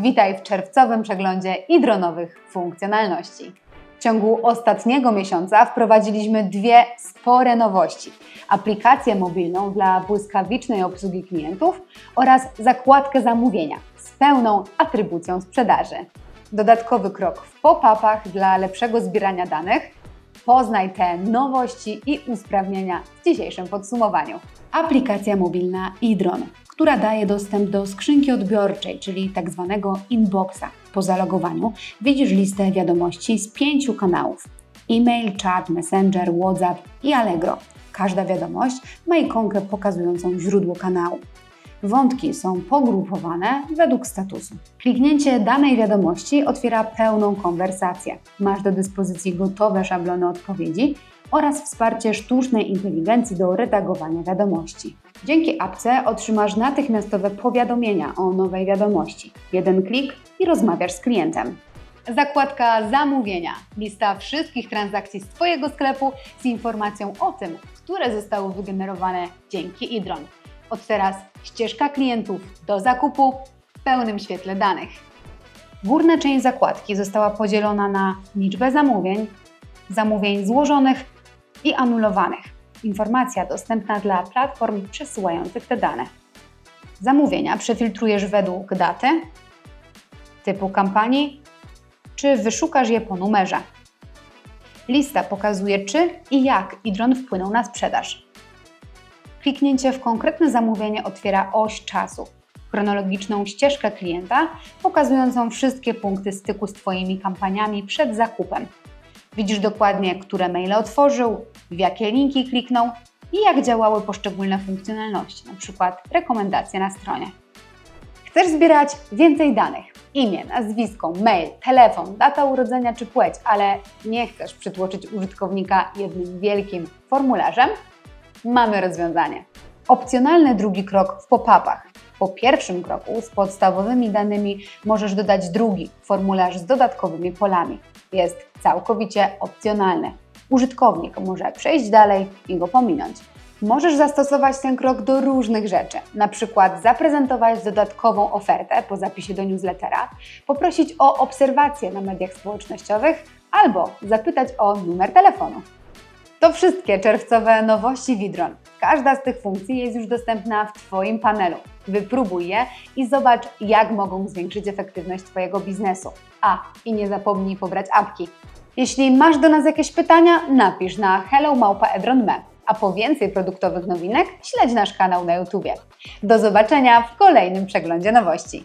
Witaj w czerwcowym przeglądzie i dronowych funkcjonalności. W ciągu ostatniego miesiąca wprowadziliśmy dwie spore nowości: aplikację mobilną dla błyskawicznej obsługi klientów oraz zakładkę zamówienia z pełną atrybucją sprzedaży. Dodatkowy krok w pop-upach dla lepszego zbierania danych. Poznaj te nowości i usprawnienia w dzisiejszym podsumowaniu. Aplikacja mobilna iDron, która daje dostęp do skrzynki odbiorczej, czyli tak zwanego inboxa. Po zalogowaniu widzisz listę wiadomości z pięciu kanałów: e-mail, chat, messenger, WhatsApp i Allegro. Każda wiadomość ma ikonkę pokazującą źródło kanału. Wątki są pogrupowane według statusu. Kliknięcie danej wiadomości otwiera pełną konwersację. Masz do dyspozycji gotowe szablony odpowiedzi oraz wsparcie sztucznej inteligencji do redagowania wiadomości. Dzięki apce otrzymasz natychmiastowe powiadomienia o nowej wiadomości. Jeden klik i rozmawiasz z klientem. Zakładka zamówienia. Lista wszystkich transakcji z Twojego sklepu z informacją o tym, które zostały wygenerowane dzięki iDron. Od teraz ścieżka klientów do zakupu w pełnym świetle danych. Górna część zakładki została podzielona na liczbę zamówień, zamówień złożonych i anulowanych. Informacja dostępna dla platform przesyłających te dane. Zamówienia przefiltrujesz według daty, typu kampanii, czy wyszukasz je po numerze. Lista pokazuje, czy i jak iDron wpłynął na sprzedaż. Kliknięcie w konkretne zamówienie otwiera oś czasu, chronologiczną ścieżkę klienta, pokazującą wszystkie punkty styku z Twoimi kampaniami przed zakupem. Widzisz dokładnie, które maile otworzył, w jakie linki kliknął i jak działały poszczególne funkcjonalności, np. rekomendacje na stronie. Chcesz zbierać więcej danych, imię, nazwisko, mail, telefon, data urodzenia czy płeć, ale nie chcesz przytłoczyć użytkownika jednym wielkim formularzem? Mamy rozwiązanie. Opcjonalny drugi krok w pop-upach. Po pierwszym kroku z podstawowymi danymi możesz dodać drugi formularz z dodatkowymi polami. Jest całkowicie opcjonalny. Użytkownik może przejść dalej i go pominąć. Możesz zastosować ten krok do różnych rzeczy, na przykład zaprezentować dodatkową ofertę po zapisie do newslettera, poprosić o obserwację na mediach społecznościowych albo zapytać o numer telefonu. To wszystkie czerwcowe nowości Widron. Każda z tych funkcji jest już dostępna w Twoim panelu. Wypróbuj je i zobacz, jak mogą zwiększyć efektywność Twojego biznesu. A, i nie zapomnij pobrać apki. Jeśli masz do nas jakieś pytania, napisz na hello.edron.me. A po więcej produktowych nowinek śledź nasz kanał na YouTube. Do zobaczenia w kolejnym przeglądzie nowości.